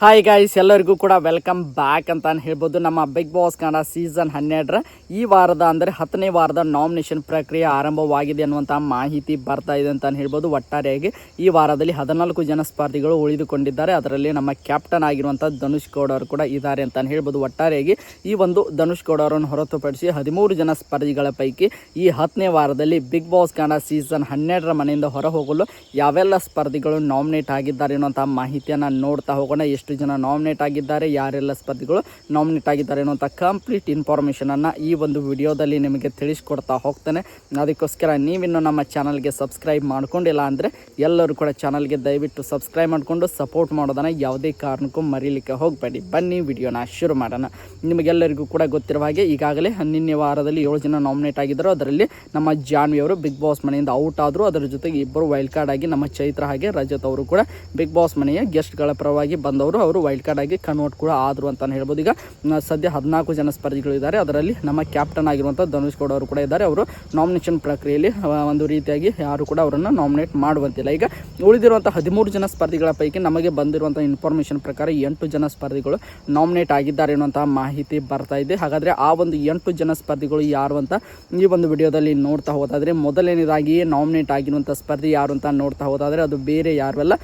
Hi guys ಎಲ್ಲರಿಗೂ ಕೂಡ welcome back ಅಂತ ಹೇಳ್ಬೋದು. ನಮ್ಮ ಬಿಗ್ ಬಾಸ್ ಕನ್ನಡ ಸೀಸನ್ ಹನ್ನೆರಡರ ಈ ವಾರದ ಅಂದರೆ ಹತ್ತನೇ ವಾರದ ನಾಮಿನೇಷನ್ ಪ್ರಕ್ರಿಯೆ ಆರಂಭವಾಗಿದೆ ಅನ್ನುವಂಥ ಮಾಹಿತಿ ಬರ್ತಾ ಇದೆ ಅಂತ ಹೇಳ್ಬೋದು. ಒಟ್ಟಾರೆಯಾಗಿ ಈ ವಾರದಲ್ಲಿ ಹದಿನಾಲ್ಕು ಜನ ಸ್ಪರ್ಧಿಗಳು ಉಳಿದುಕೊಂಡಿದ್ದಾರೆ. ಅದರಲ್ಲಿ ನಮ್ಮ ಕ್ಯಾಪ್ಟನ್ ಆಗಿರುವಂಥ ಧನುಷ್ ಗೌಡ ಅವರು ಕೂಡ ಇದ್ದಾರೆ ಅಂತ ಹೇಳ್ಬೋದು. ಒಟ್ಟಾರೆಯಾಗಿ ಈ ಒಂದು ಧನುಷ್ ಗೌಡ ಅವರನ್ನು ಹೊರತುಪಡಿಸಿ ಹದಿಮೂರು ಜನ ಸ್ಪರ್ಧಿಗಳ ಪೈಕಿ ಈ ಹತ್ತನೇ ವಾರದಲ್ಲಿ ಬಿಗ್ ಬಾಸ್ ಕನ್ನಡ ಸೀಸನ್ ಹನ್ನೆರಡರ ಮನೆಯಿಂದ ಹೊರಹೋಗಲು ಯಾವೆಲ್ಲ ಸ್ಪರ್ಧಿಗಳು ನಾಮಿನೇಟ್ ಆಗಿದ್ದಾರೆ ಅನ್ನುವಂಥ ಮಾಹಿತಿಯನ್ನು ನೋಡ್ತಾ ಹೋಗೋಣ. ಎಷ್ಟು ಜನ ನಾಮಿನೇಟ್ ಆಗಿದ್ದಾರೆ. ಯಾರೆಲ್ಲ ಸ್ಪರ್ಧಿಗಳು ನಾಮಿನೇಟ್ ಆಗಿದ್ದಾರೆ ಅನ್ನುವಂಥ ಕಂಪ್ಲೀಟ್ ಇನ್ಫಾರ್ಮೇಷನನ್ನು ಈ ಒಂದು ವಿಡಿಯೋದಲ್ಲಿ ನಿಮಗೆ ತಿಳಿಸ್ಕೊಡ್ತಾ ಹೋಗ್ತೇನೆ. ಅದಕ್ಕೋಸ್ಕರ ನೀವಿನ್ನು ನಮ್ಮ ಚಾನಲ್ಗೆ ಸಬ್ಸ್ಕ್ರೈಬ್ ಮಾಡ್ಕೊಂಡಿಲ್ಲ ಅಂದರೆ ಎಲ್ಲರೂ ಕೂಡ ಚಾನಲ್ಗೆ ದಯವಿಟ್ಟು ಸಬ್ಸ್ಕ್ರೈಬ್ ಮಾಡಿಕೊಂಡು ಸಪೋರ್ಟ್ ಮಾಡೋದನ್ನು ಯಾವುದೇ ಕಾರಣಕ್ಕೂ ಮರೀಲಿಕ್ಕೆ ಹೋಗಬೇಡಿ. ಬನ್ನಿ, ವಿಡಿಯೋನ ಶುರು ಮಾಡೋಣ. ನಿಮಗೆಲ್ಲರಿಗೂ ಕೂಡ ಗೊತ್ತಿರುವ ಹಾಗೆ ಈಗಾಗಲೇ ನಿನ್ನೆ ವಾರದಲ್ಲಿ ಏಳು ಜನ ನಾಮಿನೇಟ್ ಆಗಿದ್ದರು. ಅದರಲ್ಲಿ ನಮ್ಮ ಜಾನ್ವಿ ಅವರು ಬಿಗ್ ಬಾಸ್ ಮನೆಯಿಂದ ಔಟ್ ಆದರು. ಅದರ ಜೊತೆಗೆ ಇಬ್ಬರು ವೈಲ್ಡ್ ಕಾರ್ಡ್ ಆಗಿ ನಮ್ಮ ಚೈತ್ರ ಹಾಗೆ ರಜತ್ ಅವರು ಕೂಡ ಬಿಗ್ ಬಾಸ್ ಮನೆಯ ಗೆಸ್ಟ್ಗಳ ಪರವಾಗಿ ಬಂದವರು. ಅವರು ವೈಲ್ಡ್ ಕಾರ್ಡ್ ಆಗಿ ಕನ್ವರ್ಟ್ ಕೂಡ ಆದರು ಅಂತಲೇ ಹೇಳ್ಬೋದು. ಈಗ ಸದ್ಯ ಹದಿನಾಲ್ಕು ಜನ ಸ್ಪರ್ಧಿಗಳು ಇದ್ದಾರೆ ಅದರಲ್ಲಿ ನಮ್ಮ ಕ್ಯಾಪ್ಟನ್ ಆಗಿರುವಂಥ ಧನುಷ್ ಗೌಡ ಅವರು ಕೂಡ ಇದ್ದಾರೆ. ಅವರು ನಾಮಿನೇಷನ್ ಪ್ರಕ್ರಿಯೆಯಲ್ಲಿ ಒಂದು ರೀತಿಯಾಗಿ ಯಾರು ಕೂಡ ಅವರನ್ನು ನಾಮಿನೇಟ್ ಮಾಡುವಂತಿಲ್ಲ. ಈಗ ಉಳಿದಿರುವಂಥ ಹದಿಮೂರು ಜನ ಸ್ಪರ್ಧಿಗಳ ಪೈಕಿ ನಮಗೆ ಬಂದಿರುವಂಥ ಇನ್ಫಾರ್ಮೇಷನ್ ಪ್ರಕಾರ ಎಂಟು ಜನ ಸ್ಪರ್ಧಿಗಳು ನಾಮಿನೇಟ್ ಆಗಿದ್ದಾರೆ ಅನ್ನುವಂಥ ಮಾಹಿತಿ ಬರ್ತಾ ಇದೆ. ಹಾಗಾದರೆ ಆ ಒಂದು ಎಂಟು ಜನ ಸ್ಪರ್ಧಿಗಳು ಯಾರು ಅಂತ ಈ ಒಂದು ವಿಡಿಯೋದಲ್ಲಿ ನೋಡ್ತಾ ಹೋದಾದರೆ ಮೊದಲನೇದಾಗಿ ನಾಮಿನೇಟ್ ಆಗಿರುವಂಥ ಸ್ಪರ್ಧಿ ಯಾರು ಅಂತ ನೋಡ್ತಾ ಹೋದಾದರೆ ಅದು ಬೇರೆ ಯಾರು ಅಲ್ಲ.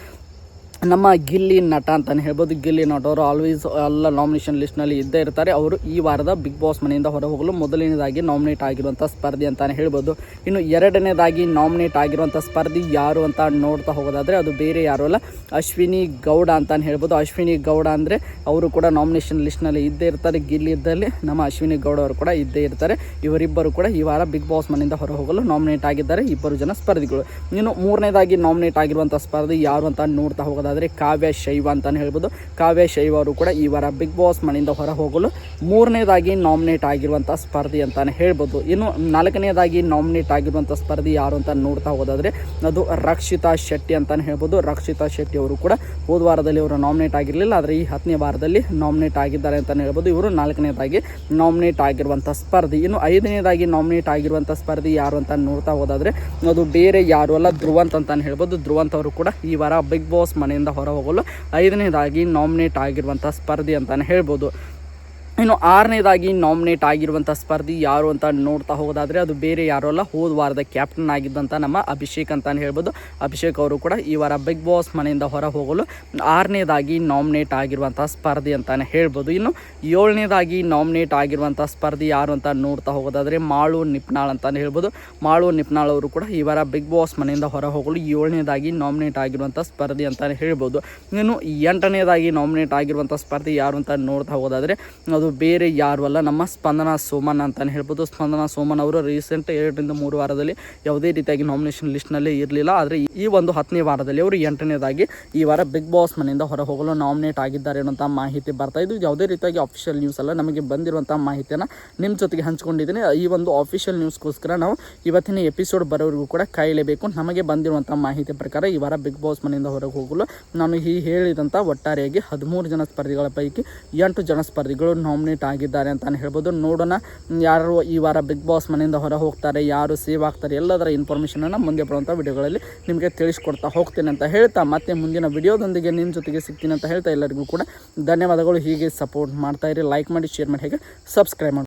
ನಮ್ಮ ಗಿಲ್ಲಿ ನಟ ಅಂತಲೇ ಹೇಳ್ಬೋದು. ಗಿಲ್ಲಿ ನಟ ಅವರು ಆಲ್ವೇಸ್ ಎಲ್ಲ ನಾಮಿನೇಷನ್ ಲಿಸ್ಟ್ನಲ್ಲಿ ಇದ್ದೇ ಇರ್ತಾರೆ. ಅವರು ಈ ವಾರದ ಬಿಗ್ ಬಾಸ್ ಮನೆಯಿಂದ ಹೊರ ಹೋಗಲು ಮೊದಲನೇದಾಗಿ ನಾಮಿನೇಟ್ ಆಗಿರುವಂಥ ಸ್ಪರ್ಧಿ ಅಂತಲೇ ಹೇಳ್ಬೋದು. ಇನ್ನು ಎರಡನೇದಾಗಿ ನಾಮಿನೇಟ್ ಆಗಿರುವಂಥ ಸ್ಪರ್ಧಿ ಯಾರು ಅಂತ ನೋಡ್ತಾ ಹೋಗೋದಾದರೆ ಅದು ಬೇರೆ ಯಾರು ಅಲ್ಲ, ಅಶ್ವಿನಿ ಗೌಡ ಅಂತಲೇ ಹೇಳ್ಬೋದು. ಅಶ್ವಿನಿ ಗೌಡ ಅಂದರೆ ಅವರು ಕೂಡ ನಾಮಿನೇಷನ್ ಲಿಸ್ಟ್ನಲ್ಲಿ ಇದ್ದೇ ಇರ್ತಾರೆ. ಗಿಲ್ಲಿ ಇದ್ದಲ್ಲಿ ನಮ್ಮ ಅಶ್ವಿನಿ ಗೌಡ ಅವರು ಕೂಡ ಇದ್ದೇ ಇರ್ತಾರೆ. ಇವರಿಬ್ಬರು ಕೂಡ ಈ ವಾರ ಬಿಗ್ ಬಾಸ್ ಮನೆಯಿಂದ ಹೊರ ಹೋಗಲು ನಾಮಿನೇಟ್ ಆಗಿದ್ದಾರೆ. ಇಬ್ಬರು ಜನ ಸ್ಪರ್ಧಿಗಳು. ಇನ್ನು ಮೂರನೇದಾಗಿ ನಾಮಿನೇಟ್ ಆಗಿರುವಂಥ ಸ್ಪರ್ಧಿ ಯಾರು ಅಂತ ನೋಡ್ತಾ ಹೋಗೋದಾದರೆ ಕಾವ್ಯ ಶೈವ ಅಂತಲೇ ಹೇಳ್ಬೋದು. ಕಾವ್ಯ ಶೈವ ಅವರು ಕೂಡ ಈ ವಾರ ಬಿಗ್ ಬಾಸ್ ಮನೆಯಿಂದ ಹೊರ ಹೋಗಲು ಮೂರನೇದಾಗಿ ನಾಮಿನೇಟ್ ಆಗಿರುವಂಥ ಸ್ಪರ್ಧಿ ಅಂತಲೇ ಹೇಳ್ಬೋದು. ಇನ್ನು ನಾಲ್ಕನೇದಾಗಿ ನಾಮಿನೇಟ್ ಆಗಿರುವಂಥ ಸ್ಪರ್ಧಿ ಯಾರು ಅಂತ ನೋಡ್ತಾ ಹೋದಾದರೆ ಅದು ರಕ್ಷಿತಾ ಶೆಟ್ಟಿ ಅಂತಲೇ ಹೇಳ್ಬೋದು. ರಕ್ಷಿತಾ ಶೆಟ್ಟಿ ಅವರು ಕೂಡ ಹೋದ ವಾರದಲ್ಲಿ ಅವರು ನಾಮಿನೇಟ್ ಆಗಿರಲಿಲ್ಲ, ಆದರೆ ಈ ಹತ್ತನೇ ವಾರದಲ್ಲಿ ನಾಮಿನೇಟ್ ಆಗಿದ್ದಾರೆ ಅಂತಲೇ ಹೇಳ್ಬೋದು. ಇವರು ನಾಲ್ಕನೇದಾಗಿ ನಾಮಿನೇಟ್ ಆಗಿರುವಂಥ ಸ್ಪರ್ಧಿ. ಇನ್ನು ಐದನೇದಾಗಿ ನಾಮಿನೇಟ್ ಆಗಿರುವಂಥ ಸ್ಪರ್ಧಿ ಯಾರು ಅಂತ ನೋಡ್ತಾ ಹೋದಾದರೆ ಅದು ಬೇರೆ ಯಾರು ಅಲ್ಲ, ಧ್ರುವಂತ್ ಅಂತಲೇ ಹೇಳ್ಬೋದು. ಧ್ರುವಂತ್ ಅವರು ಕೂಡ ಈ ವಾರ ಬಿಗ್ ಬಾಸ್ ಮನೆಯಿಂದ ಹೊರ ಹೋಗಲು ಐದನೇದಾಗಿ ನಾಮಿನೇಟ್ ಆಗಿರುವಂಥ ಸ್ಪರ್ಧಿ ಅಂತಲೇ ಹೇಳ್ಬೋದು. ಇನ್ನು ಆರನೇದಾಗಿ ನಾಮಿನೇಟ್ ಆಗಿರುವಂಥ ಸ್ಪರ್ಧಿ ಯಾರು ಅಂತ ನೋಡ್ತಾ ಹೋಗೋದಾದರೆ ಅದು ಬೇರೆ ಯಾರು ಅಲ್ಲ, ಹೋದ ವಾರದ ಕ್ಯಾಪ್ಟನ್ ಆಗಿದ್ದಂಥ ನಮ್ಮ ಅಭಿಷೇಕ್ ಅಂತಲೇ ಹೇಳ್ಬೋದು. ಅಭಿಷೇಕ್ ಅವರು ಕೂಡ ಈ ವಾರ ಬಿಗ್ ಬಾಸ್ ಮನೆಯಿಂದ ಹೊರ ಹೋಗಲು ಆರನೇದಾಗಿ ನಾಮಿನೇಟ್ ಆಗಿರುವಂಥ ಸ್ಪರ್ಧಿ ಅಂತಲೇ ಹೇಳ್ಬೋದು. ಇನ್ನು ಏಳನೇದಾಗಿ ನಾಮಿನೇಟ್ ಆಗಿರುವಂಥ ಸ್ಪರ್ಧಿ ಯಾರು ಅಂತ ನೋಡ್ತಾ ಹೋಗೋದಾದರೆ ಮಾಳು ನಿಪ್ನಾಳ್ ಅಂತಲೇ ಹೇಳ್ಬೋದು. ಮಾಳು ನಿಪ್ನಾಳ್ ಅವರು ಕೂಡ ಈ ವಾರ ಬಿಗ್ ಬಾಸ್ ಮನೆಯಿಂದ ಹೊರ ಹೋಗಲು ಏಳನೇದಾಗಿ ನಾಮಿನೇಟ್ ಆಗಿರುವಂಥ ಸ್ಪರ್ಧಿ ಅಂತಲೇ ಹೇಳ್ಬೋದು. ಇನ್ನು ಎಂಟನೇದಾಗಿ ನಾಮಿನೇಟ್ ಆಗಿರುವಂಥ ಸ್ಪರ್ಧಿ ಯಾರು ಅಂತ ನೋಡ್ತಾ ಹೋಗೋದಾದರೆ ಅದು ಬೇರೆ ಯಾರು ಅಲ್ಲ. ನಮ್ಮ ಸ್ಪಂದನ ಸೋಮನ್ ಅಂತಲೇ ಹೇಳ್ಬೋದು. ಸ್ಪಂದನ ಸೋಮನ್ ಅವರು ರೀಸೆಂಟ್ ಎರಡರಿಂದ ಮೂರು ವಾರದಲ್ಲಿ ಯಾವುದೇ ರೀತಿಯಾಗಿ ನಾಮಿನೇಷನ್ ಲಿಸ್ಟ್ನಲ್ಲಿ ಇರಲಿಲ್ಲ. ಆದರೆ ಈ ಒಂದು ಹತ್ತನೇ ವಾರದಲ್ಲಿ ಅವರು ಎಂಟನೇದಾಗಿ ಈ ವಾರ ಬಿಗ್ ಬಾಸ್ ಮನೆಯಿಂದ ಹೊರ ಹೋಗಲು ನಾಮಿನೇಟ್ ಆಗಿದ್ದಾರೆ ಅನ್ನೋಂಥ ಮಾಹಿತಿ ಬರ್ತಾ ಇದು ಯಾವುದೇ ರೀತಿಯಾಗಿ ಅಫಿಷಿಯಲ್ ನ್ಯೂಸ್ ಅಲ್ಲ, ನಮಗೆ ಬಂದಿರುವಂಥ ಮಾಹಿತಿಯನ್ನು ನಿಮ್ಮ ಜೊತೆಗೆ ಹಂಚ್ಕೊಂಡಿದ್ದೀನಿ. ಈ ಒಂದು ಅಫಿಷಿಯಲ್ ನ್ಯೂಸ್ಗೋಸ್ಕರ ನಾವು ಇವತ್ತಿನ ಎಪಿಸೋಡ್ ಬರೋರಿಗೂ ಕೂಡ ಕಾಯಲೇಬೇಕು. ನಮಗೆ ಬಂದಿರುವಂಥ ಮಾಹಿತಿ ಪ್ರಕಾರ ಈ ವಾರ ಬಿಗ್ ಬಾಸ್ ಮನೆಯಿಂದ ಹೊರಗೆ ಹೋಗಲು ನಾನು ಈ ಹೇಳಿದಂಥ ಒಟ್ಟಾರೆಯಾಗಿ ಹದಿಮೂರು ಜನ ಸ್ಪರ್ಧಿಗಳ ಪೈಕಿ ಎಂಟು ಜನ ಸ್ಪರ್ಧಿಗಳು ನಾಮಿನೇಟ್ ಆಗಿದ್ದಾರೆ ಅಂತಲೇ ಹೇಳ್ಬೋದು. ನೋಡೋಣ, ಯಾರು ಈ ವಾರ ಬಿಗ್ ಬಾಸ್ ಮನೆಯಿಂದ ಹೊರ ಹೋಗ್ತಾರೆ, ಯಾರು ಸೇವ್ ಆಗ್ತಾರೆ, ಎಲ್ಲದರ ಇನ್ಫಾರ್ಮೇಷನನ್ನು ಮುಂದೆ ಬರುವಂಥ ವಿಡಿಯೋಗಳಲ್ಲಿ ನಿಮಗೆ ತಿಳಿಸ್ಕೊಡ್ತಾ ಹೋಗ್ತೇನೆ ಅಂತ ಹೇಳ್ತಾ, ಮತ್ತೆ ಮುಂದಿನ ವಿಡಿಯೋದೊಂದಿಗೆ ನಿಮ್ಮ ಜೊತೆಗೆ ಸಿಗ್ತೀನಿ ಅಂತ ಹೇಳ್ತಾ ಎಲ್ಲರಿಗೂ ಕೂಡ ಧನ್ಯವಾದಗಳು. ಹೀಗೆ ಸಪೋರ್ಟ್ ಮಾಡ್ತಾ ಇರಿ ಲೈಕ್ ಮಾಡಿ ಶೇರ್ ಮಾಡಿ, ಹೇಗೆ ಸಬ್ಸ್ಕ್ರೈಬ್ ಮಾಡಿ